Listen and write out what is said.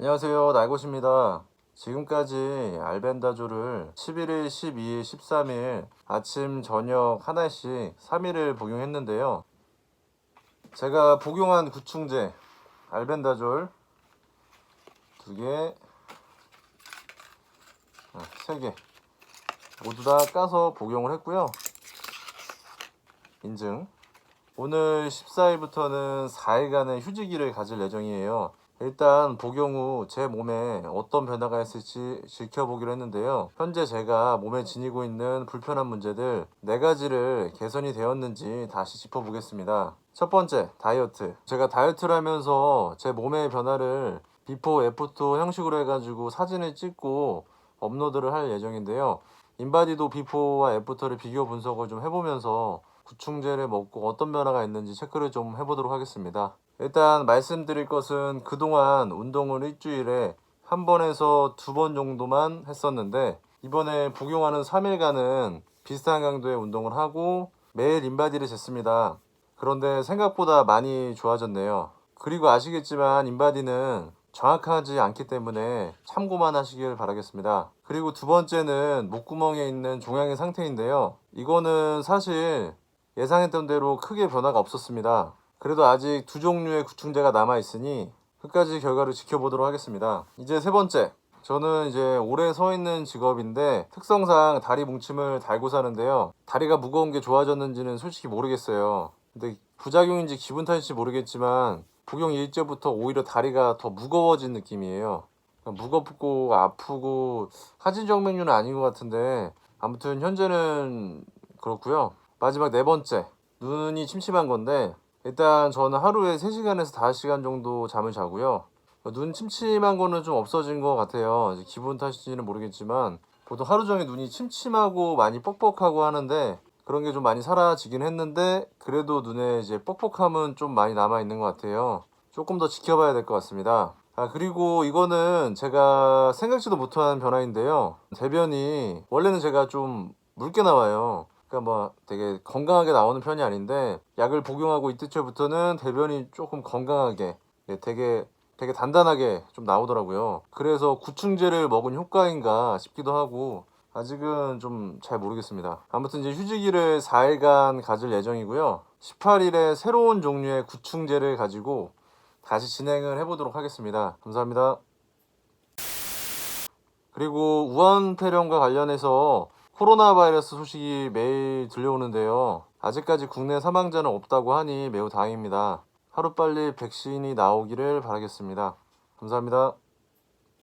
안녕하세요. 날곳입니다. 지금까지 알벤다조를 11일, 12일, 13일 아침 저녁 하나씩 3일을 복용했는데요. 제가 복용한 구충제 알벤다졸 두개 아, 세개 모두 다 까서 복용을 했고요. 인증. 오늘 14일부터는 4일간의 휴지기를 가질 예정이에요. 일단 복용 후 제 몸에 어떤 변화가 있을지 지켜보기로 했는데요. 현재 제가 몸에 지니고 있는 불편한 문제들 네 가지를 개선이 되었는지 다시 짚어보겠습니다. 첫 번째, 다이어트. 제가 다이어트를 하면서 제 몸의 변화를 비포 애프터 형식으로 해가지고 사진을 찍고 업로드를 할 예정인데요. 인바디도 비포와 애프터를 비교 분석을 좀 해보면서 구충제를 먹고 어떤 변화가 있는지 체크를 좀 해보도록 하겠습니다. 일단 말씀드릴 것은 그동안 운동을 일주일에 한 번에서 두 번 정도만 했었는데 이번에 복용하는 3일간은 비슷한 강도의 운동을 하고 매일 인바디를 쟀습니다. 그런데 생각보다 많이 좋아졌네요. 그리고 아시겠지만 인바디는 정확하지 않기 때문에 참고만 하시길 바라겠습니다. 그리고 두 번째는 목구멍에 있는 종양의 상태인데요. 이거는 사실 예상했던 대로 크게 변화가 없었습니다. 그래도 아직 두 종류의 구충제가 남아 있으니 끝까지 결과를 지켜보도록 하겠습니다. 이제 세 번째. 저는 이제 오래 서 있는 직업인데 특성상 다리 뭉침을 달고 사는데요. 다리가 무거운 게 좋아졌는지는 솔직히 모르겠어요. 근데 부작용인지 기분 탓인지 모르겠지만 복용 일제부터 오히려 다리가 더 무거워진 느낌이에요. 그러니까 무겁고 아프고 하진정맥류는 아닌 것 같은데 아무튼 현재는 그렇고요. 마지막 네 번째. 눈이 침침한 건데 일단 저는 하루에 3시간에서 5시간 정도 잠을 자고요. 눈 침침한 거는 좀 없어진 것 같아요. 기분 탓인지는 모르겠지만 보통 하루 종일 눈이 침침하고 많이 뻑뻑하고 하는데 그런 게 좀 많이 사라지긴 했는데 그래도 눈에 이제 뻑뻑함은 좀 많이 남아 있는 것 같아요. 조금 더 지켜봐야 될 것 같습니다. 아 그리고 이거는 제가 생각지도 못한 변화인데요. 대변이 원래는 제가 좀 묽게 나와요 그러니까 뭐 되게 건강하게 나오는 편이 아닌데 약을 복용하고 이때쯤부터는 대변이 조금 건강하게 예, 되게 되게 단단하게 좀 나오더라고요. 그래서 구충제를 먹은 효과인가 싶기도 하고 아직은 좀 잘 모르겠습니다. 아무튼 이제 휴지기를 4일간 가질 예정이고요. 18일에 새로운 종류의 구충제를 가지고 다시 진행을 해보도록 하겠습니다. 감사합니다. 그리고 우한폐렴과 관련해서 코로나 바이러스 소식이 매일 들려오는데요. 아직까지 국내 사망자는 없다고 하니 매우 다행입니다. 하루빨리 백신이 나오기를 바라겠습니다. 감사합니다.